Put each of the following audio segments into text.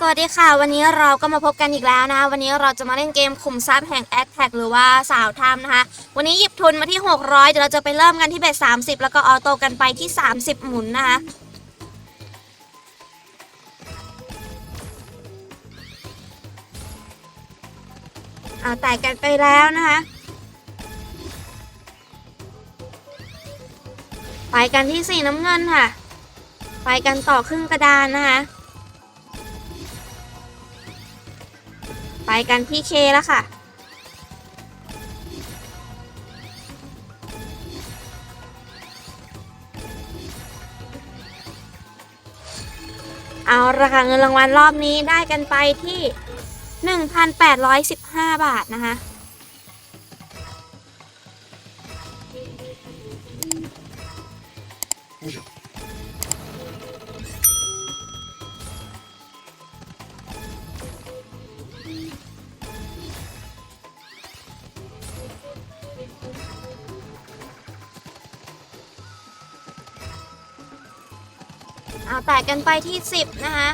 สวัสดีค่ะ วันนี้เราก็มาพบกันอีกแล้วนะคะ วันนี้เราจะมาเล่นเกมขุมทรัพย์แห่ง a อ t แท็กหรือว่าสาวทำนะคะ วันนี้หยิบทุนมาที่ 600 เดี๋ยวเราจะไปเริ่มกันที่เบ็ด30 แล้วก็ออโต้กันไปที่ 30 หมุนนะคะเอาแตกกันไปแล้วนะคะ ไปกันที่สีน้ำเงินค่ะ ไปกันต่อครึ่งกระดานนะคะ ไปกันที่เคแล้วค่ะ เอาราคาเงินรางวัลรอบนี้ได้กันไปที่ 1,815 บาทนะคะ อาแตกกันไปที่ 10 นะคะ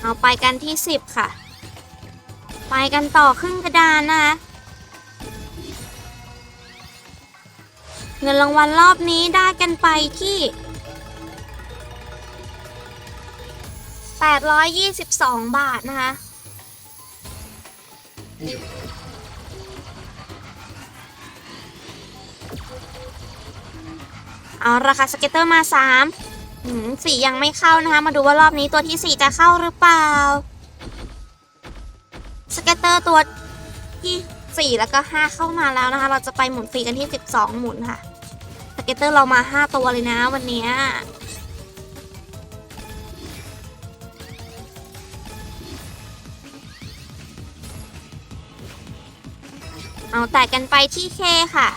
เอาไปกันที่ 10 ค่ะ ไปกันต่อครึ่งกระดานนะคะเงินรางวัลรอบนี้ได้กันไปที่ 822 บาทนะคะ เอาราคาสเก็ตเตอร์มา3หืมสี่ยังไม่เข้านะคะ มาดูว่ารอบนี้ตัวที่ 4 จะเข้าหรือเปล่า สเก็ตเตอร์ตัวที่ 4 แล้วก็ 5 เข้ามาแล้วนะคะ เราจะไปหมุนฟรีกันที่ 12 หมุนค่ะ สเก็ตเตอร์เรามา 5 ตัวเลยนะวันนี้เอาแตกกันไปที่เคค่ะ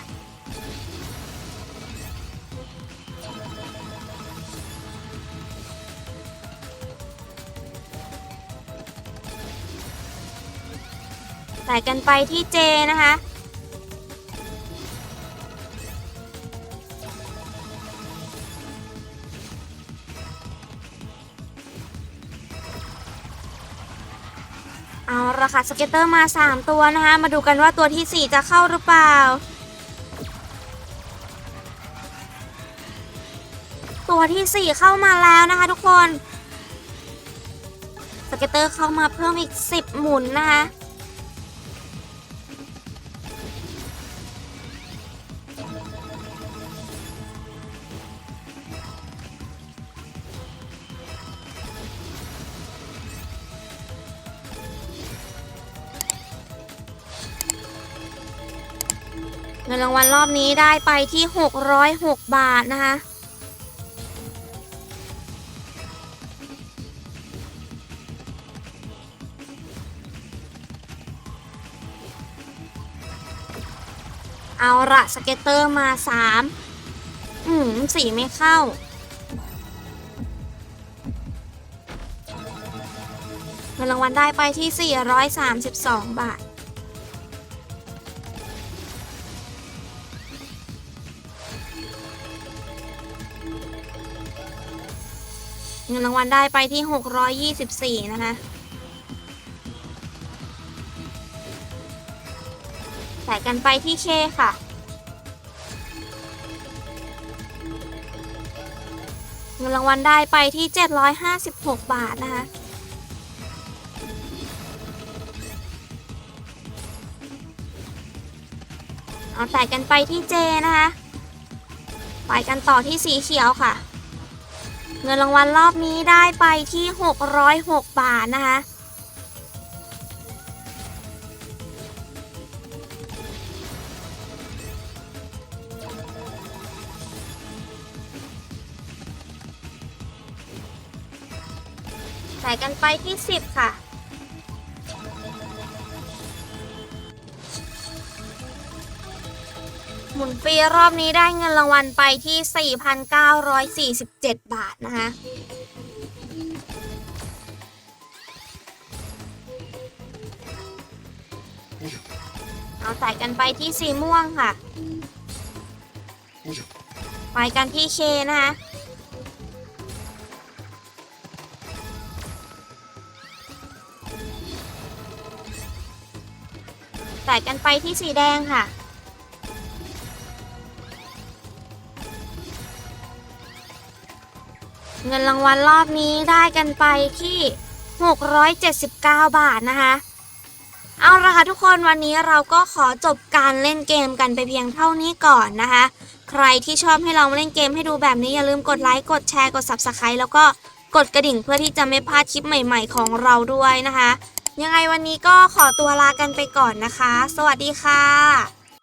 แตกกันไปที่เจนะคะ เอาราคาสเก็ตเตอร์มา 3 ตัวนะคะ มาดูกันว่าตัวที่ 4 จะเข้าหรือเปล่า ตัวที่ 4 เข้ามาแล้วนะคะทุกคน สเก็ตเตอร์เข้ามาเพิ่มอีก 10 หมุนนะคะ เงินรางวัลรอบนี้ได้ไปที่ 606 บาทนะคะ เอาละสเก็ตเตอร์มา 3 อืมสีไม่เข้าเงินรางวัลได้ไปที่ 432 บาท เงินรางวัลได้ไปที่ 624 นะคะใส่กันไปที่เคค่ะ เงินรางวัลได้ไปที่ 756 บาทนะคะเอาใส่กันไปที่เจนะคะ ไปกันต่อที่สีเขียวค่ะ เงินรางวัลรอบนี้ได้ไปที่ 606 บาทนะคะ ใส่กันไปที่ 10 ค่ะ หมุนฟรีรอบนี้ได้เงินรางวัลไปที่ 4,947 บาทนะคะเอาใส่กันไปที่สีม่วงค่ะ ไปกันที่เคนะคะแตกกันไปที่สีแดงค่ะ เงินรางวัลรอบนี้ได้กันไปที่ 679 บาทนะคะ เอาละค่ะทุกคนวันนี้เราก็ขอจบการเล่นเกมกันไปเพียงเท่านี้ก่อนนะคะ ใครที่ชอบให้เรามาเล่นเกมให้ดูแบบนี้อย่าลืมกดไลค์กดแชร์กด Subscribe แล้วก็กดกระดิ่งเพื่อที่จะไม่พลาดคลิปใหม่ ๆ ของเราด้วยนะคะ ยังไงวันนี้ก็ขอตัวลากันไปก่อนนะคะ สวัสดีค่ะ